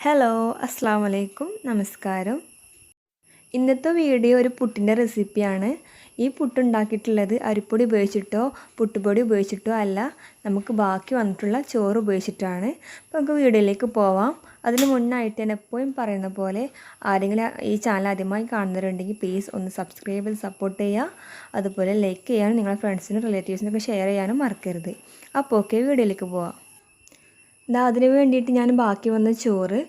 Hello അസ്സാം വലൈക്കും നമസ്കാരം ഇന്നത്തെ വീഡിയോ ഒരു പുട്ടിന്റെ റെസിപ്പിയാണ് ഈ പുട്ടുണ്ടാക്കിയിട്ടുള്ളത് അരിപ്പൊടി ഉപയോഗിച്ചിട്ടോ പുട്ടുപൊടി ഉപയോഗിച്ചിട്ടോ അല്ല നമുക്ക് ബാക്കി വന്നിട്ടുള്ള ചോറ് ഉപയോഗിച്ചിട്ടാണ്. അപ്പോൾ നമുക്ക് വീഡിയോയിലേക്ക് പോവാം. അതിന് മുന്നായിട്ട് ഞാൻ എപ്പോഴും പറയുന്ന പോലെ ആരെങ്കിലും ഈ ചാനൽ ആദ്യമായി കാണുന്നവരുണ്ടെങ്കിൽ പ്ലീസ് ഒന്ന് സബ്സ്ക്രൈബ് ചെയ്ത് സപ്പോർട്ട് ചെയ്യുക. അതുപോലെ ലൈക്ക് ചെയ്യാനും നിങ്ങളുടെ ഫ്രണ്ട്സിനും റിലേറ്റീവ്സിനൊക്കെ ഷെയർ ചെയ്യാനും മറക്കരുത്. അപ്പോൾ ഓക്കെ വീഡിയോയിലേക്ക് പോവാം. ഇതാ അതിന് വേണ്ടിയിട്ട് ഞാൻ ബാക്കി വന്ന ചോറ്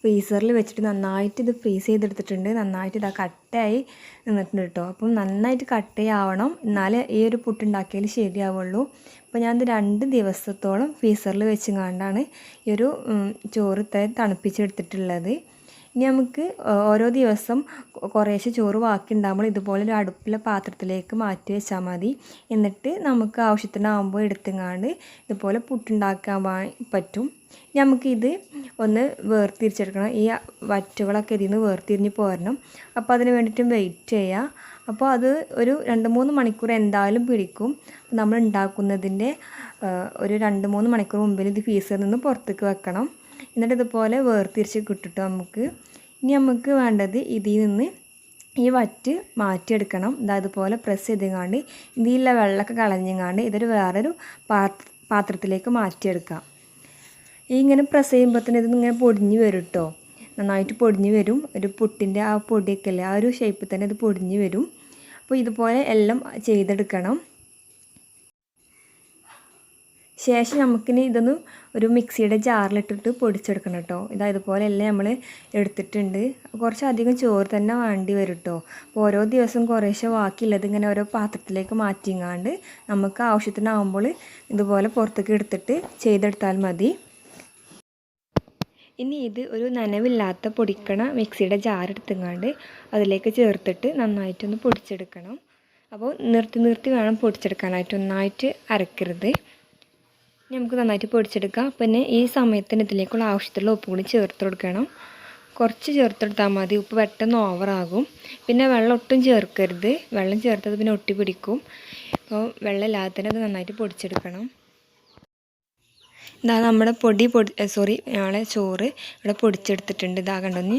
ഫ്രീസറിൽ വെച്ചിട്ട് നന്നായിട്ട് ഇത് ഫ്രീസ് ചെയ്തെടുത്തിട്ടുണ്ട്. നന്നായിട്ട് ഇതാ കട്ടയായി നിന്നിട്ടുണ്ട് കേട്ടോ അപ്പം നന്നായിട്ട് കട്ടയാവണം. എന്നാലേ ഈ ഒരു പുട്ടുണ്ടാക്കിയാൽ ശരിയാവുള്ളൂ. അപ്പോൾ ഞാനത് രണ്ട് ദിവസത്തോളം ഫ്രീസറിൽ വെച്ച് കണ്ടാണ് ഈ ഒരു ചോറ് തണുപ്പിച്ചെടുത്തിട്ടുള്ളത്. ഇനി നമുക്ക് ഓരോ ദിവസം കുറേശ്ശെ ചോറ് ബാക്കി ഉണ്ടാകുമ്പോൾ ഇതുപോലെ ഒരു അടുപ്പിലെ പാത്രത്തിലേക്ക് മാറ്റി വെച്ചാൽ മതി. എന്നിട്ട് നമുക്ക് ആവശ്യത്തിനാകുമ്പോൾ എടുത്തുങ്ങാണ്ട് ഇതുപോലെ പുട്ടുണ്ടാക്കാൻ പറ്റും. നമുക്കിത് ഒന്ന് വേർതിരിച്ചെടുക്കണം. ഈ വറ്റുകളൊക്കെ ഇതിൽ നിന്ന് വേർതിരിഞ്ഞ് പോരണം. അപ്പോൾ അതിന് വേണ്ടിയിട്ട് വെയിറ്റ് ചെയ്യുക അപ്പോൾ അത് ഒരു രണ്ട് മൂന്ന് മണിക്കൂർ എന്തായാലും പിടിക്കും. നമ്മൾ ഉണ്ടാക്കുന്നതിന്റെ ഒരു രണ്ട് മൂന്ന് മണിക്കൂർ മുമ്പിൽ ഇത് ഫീസിൽ നിന്ന് പുറത്തേക്ക് വെക്കണം. എന്നിട്ട് ഇതുപോലെ വേർതിരിച്ച് കിട്ടിട്ടു നമുക്ക്. ഇനി നമുക്ക് വേണ്ടത് ഇതിൽ നിന്ന് ഈ വറ്റ് മാറ്റിയെടുക്കണം. ഇതുപോലെ പ്രസ് ചെയ്തുകൊണ്ട് ഇതിലുള്ള വെള്ളമൊക്കെ കളഞ്ഞങ്ങാണ്ട് ഇതൊരു വേറൊരു പാത്രത്തിലേക്ക് മാറ്റിയെടുക്കാം. ഈ ഇങ്ങനെ പ്രസ് ചെയ്യുമ്പോൾ തന്നെ ഇങ്ങനെ പൊടിഞ്ഞ് വരും കേട്ടോ നന്നായിട്ട് പൊടിഞ്ഞ് വരും. ഒരു പുട്ടിന്റെ ആ പൊടിയൊക്കെ അല്ലേ? ആ ഒരു ഷേപ്പിൽ തന്നെ ഇത് പൊടിഞ്ഞ് വരും. അപ്പോൾ ഇതുപോലെ എല്ലാം ചെയ്തെടുക്കണം. ശേഷം നമുക്കിനി ഇതൊന്ന് ഒരു മിക്സിയുടെ ജാറിലിട്ടിട്ട് പൊടിച്ചെടുക്കണം കേട്ടോ. ഇതാ ഇതുപോലെ എല്ലാം നമ്മൾ എടുത്തിട്ടുണ്ട്. കുറച്ചധികം ചോറ് തന്നെ വേണ്ടി വരും കേട്ടോ. അപ്പോൾ ഓരോ ദിവസം കുറേശ്ശെ ബാക്കിയുള്ളത് ഇങ്ങനെ ഓരോ പാത്രത്തിലേക്ക് മാറ്റിങ്ങാണ്ട് നമുക്ക് ആവശ്യത്തിനാവുമ്പോൾ ഇതുപോലെ പുറത്തേക്ക് എടുത്തിട്ട് ചെയ്തെടുത്താൽ മതി. ഇനി ഇത് ഒരു നനവില്ലാത്ത പൊടിക്കണ മിക്സിയുടെ ജാറെടുത്തുങ്ങാണ്ട് അതിലേക്ക് ചേർത്തിട്ട് നന്നായിട്ടൊന്ന് പൊടിച്ചെടുക്കണം. അപ്പോൾ നിർത്തി നിർത്തി വേണം പൊടിച്ചെടുക്കാനായിട്ട്. ഒന്നായിട്ട് അരക്കരുത്. നമുക്ക് നന്നായിട്ട് പൊടിച്ചെടുക്കാം. പിന്നെ ഈ സമയത്തിന് ഇതിലേക്കുള്ള ആവശ്യത്തിലുള്ള ഉപ്പ് കൂടി ചേർത്ത് കൊടുക്കണം. കുറച്ച് ചേർത്തെടുത്താൽ മതി. ഉപ്പ് പെട്ടെന്ന് ഓവറാകും പിന്നെ വെള്ളം ഒട്ടും ചേർക്കരുത്. വെള്ളം ചേർത്തത് പിന്നെ ഒട്ടി പിടിക്കും. അപ്പോൾ വെള്ളം ഇല്ലാതെ തന്നെ അത് നന്നായിട്ട് പൊടിച്ചെടുക്കണം. ഇതാ നമ്മുടെ പൊടി പൊടി സോറി നമ്മളെ ചോറ് ഇവിടെ പൊടിച്ചെടുത്തിട്ടുണ്ട്. ഇതാ കണ്ടൊന്ന്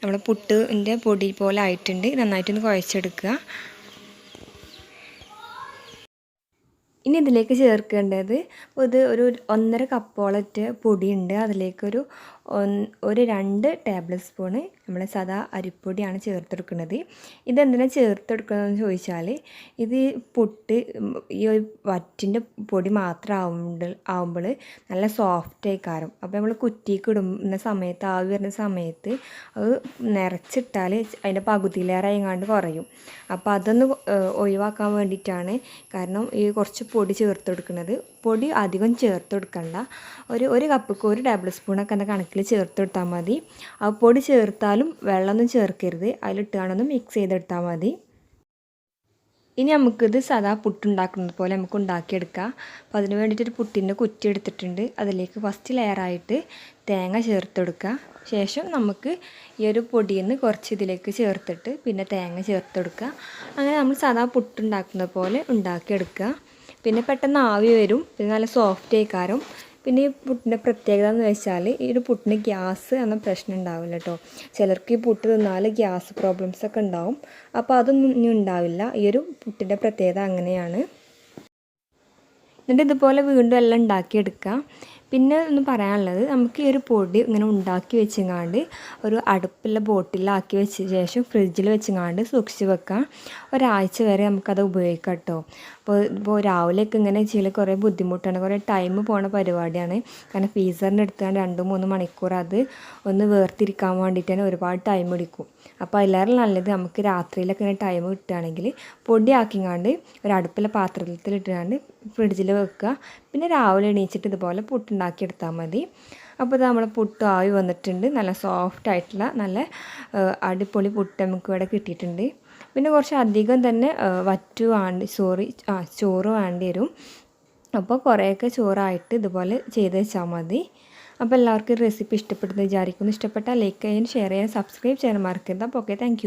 നമ്മുടെ പുട്ടിന്റെ പൊടി പോലെ ആയിട്ടുണ്ട്. നന്നായിട്ടൊന്ന് കുഴച്ചെടുക്കുക. ഇനി ഇതിലേക്ക് ചേർക്കേണ്ടത് ഇത് ഒരു ഒന്നര കപ്പോളറ്റ് പൊടിയുണ്ട്. അതിലേക്കൊരു ഒരു രണ്ട് ടേബിൾ സ്പൂണ് നമ്മൾ സദാ അരിപ്പൊടിയാണ് ചേർത്തെടുക്കുന്നത്. ഇതെന്തിനാണ് ചേർത്തെടുക്കുന്നതെന്ന് ചോദിച്ചാൽ ഇത് പുട്ട് ഈ ഒരു വറ്റിന്റെ പൊടി മാത്രം ആവുമ്പോൾ ആവുമ്പോൾ നല്ല സോഫ്റ്റ് ആയി കാരം അപ്പോൾ നമ്മൾ കുറ്റിക്ക് ഇടുന്ന സമയത്ത് ആവി വരുന്ന സമയത്ത് അത് നിറച്ചിട്ടാൽ അതിന്റെ പകുതിയിലേറെ എങ്ങാണ്ട് കുറയും. അപ്പോൾ അതൊന്ന് ഒഴിവാക്കാൻ വേണ്ടിയിട്ടാണ് കാരണം ഈ കുറച്ച് പൊടി ചേർത്ത് കൊടുക്കുന്നത്. പൊടി അധികം ചേർത്ത് കൊടുക്കണ്ട. ഒരു ഒരു കപ്പിക്ക് ഒരു ടേബിൾ സ്പൂണൊക്കെ എന്ന കണക്കിൽ ചേർത്ത് കൊടുത്താൽ മതി. ആ പൊടി ചേർത്താലും വെള്ളമൊന്നും ചേർക്കരുത്. അതിലിട്ടാണൊന്ന് മിക്സ് ചെയ്തെടുത്താൽ മതി. ഇനി നമുക്കിത് സാധാ പുട്ടുണ്ടാക്കുന്നത് പോലെ നമുക്ക് ഉണ്ടാക്കിയെടുക്കാം. അപ്പോൾ അതിന് വേണ്ടിയിട്ടൊരു പുട്ടിന്റെ കുറ്റി എടുത്തിട്ടുണ്ട്. അതിലേക്ക് ഫസ്റ്റ് ലെയറായിട്ട് തേങ്ങ ചേർത്തെടുക്കുക ശേഷം നമുക്ക് ഈ ഒരു പൊടിയിൽ നിന്ന് കുറച്ച് ഇതിലേക്ക് ചേർത്തിട്ട് പിന്നെ തേങ്ങ ചേർത്തെടുക്കുക അങ്ങനെ നമ്മൾ സാധാ പുട്ടുണ്ടാക്കുന്ന പോലെ ഉണ്ടാക്കിയെടുക്കുക പിന്നെ പെട്ടെന്ന് ആവി വരും. പിന്നെ നല്ല സോഫ്റ്റ് ആയിക്കാരം. പിന്നെ ഈ പുട്ടിന്റെ പ്രത്യേകത എന്ന് വെച്ചാൽ ഈ ഒരു പുട്ടിന് ഗ്യാസ് എന്ന പ്രശ്നം ഉണ്ടാവില്ല കേട്ടോ ചിലർക്ക് ഈ പുട്ട് തിന്നാൽ ഗ്യാസ് പ്രോബ്ലംസ് ഒക്കെ ഉണ്ടാവും. അപ്പോൾ അതൊന്നും ഇനി ഉണ്ടാവില്ല. ഈ ഒരു പുട്ടിന്റെ പ്രത്യേകത അങ്ങനെയാണ്. എന്നിട്ട് ഇതുപോലെ വീണ്ടും എല്ലാം ഉണ്ടാക്കിയെടുക്കാം. പിന്നെ ഒന്ന് പറയാനുള്ളത് നമുക്ക് ഈ ഒരു പൊടി ഇങ്ങനെ ഉണ്ടാക്കി വെച്ചെങ്ങാണ്ട് ഒരു അടുപ്പുള്ള ബോട്ടിലാക്കി വെച്ച ശേഷം ഫ്രിഡ്ജിൽ വെച്ചെങ്ങാണ്ട് സൂക്ഷിച്ച് വെക്കാം. ഒരാഴ്ച വരെ നമുക്കത് ഉപയോഗിക്കാം കേട്ടോ അപ്പോൾ ഇപ്പോൾ രാവിലെയൊക്കെ ഇങ്ങനെ ചില കുറേ ബുദ്ധിമുട്ടാണ്. കുറേ ടൈം പോണ പരിപാടിയാണ്. കാരണം ഫീസറിന്റെ എടുത്തുകൊണ്ട് രണ്ട് മൂന്ന് മണിക്കൂർ അത് ഒന്ന് വേർതിരിക്കാൻ വേണ്ടിയിട്ട് തന്നെ ഒരുപാട് ടൈം എടുക്കും. അപ്പോൾ എല്ലാവരും നല്ലത് നമുക്ക് രാത്രിയിലൊക്കെ ഇങ്ങനെ ടൈം കിട്ടുകയാണെങ്കിൽ പൊടിയാക്കിങ്ങാണ്ട് ഒരു അടുപ്പിലെ പാത്രത്തിലിട്ടാണ്ട് ഫ്രിഡ്ജിൽ വെക്കുക. പിന്നെ രാവിലെ എണീച്ചിട്ട് ഇതുപോലെ പുട്ടുണ്ടാക്കി എടുത്താൽ മതി. അപ്പോൾ ഇത് നമ്മളെ പുട്ട് ആവി വന്നിട്ടുണ്ട്. നല്ല സോഫ്റ്റ് ആയിട്ടുള്ള നല്ല അടിപൊളി പുട്ട് നമുക്ക് ഇവിടെ കിട്ടിയിട്ടുണ്ട്. പിന്നെ കുറച്ച് അധികം തന്നെ വറ്റു വേണ്ടി സോറി ആ ചോറ് വേണ്ടി വരും. അപ്പോൾ കുറേയൊക്കെ ചോറായിട്ട് ഇതുപോലെ ചെയ്ത് വെച്ചാൽ മതി. അപ്പോൾ എല്ലാവർക്കും റെസിപ്പി ഇഷ്ടപ്പെടുന്നത് വിചാരിക്കുന്നു. ഇഷ്ടപ്പെട്ടാൽ ലൈക്ക് ചെയ്യാൻ ഷെയർ ചെയ്യാൻ സബ്സ്ക്രൈബ് ചെയ്യാൻ മറക്കരുത്. അപ്പോൾ ഓക്കെ താങ്ക്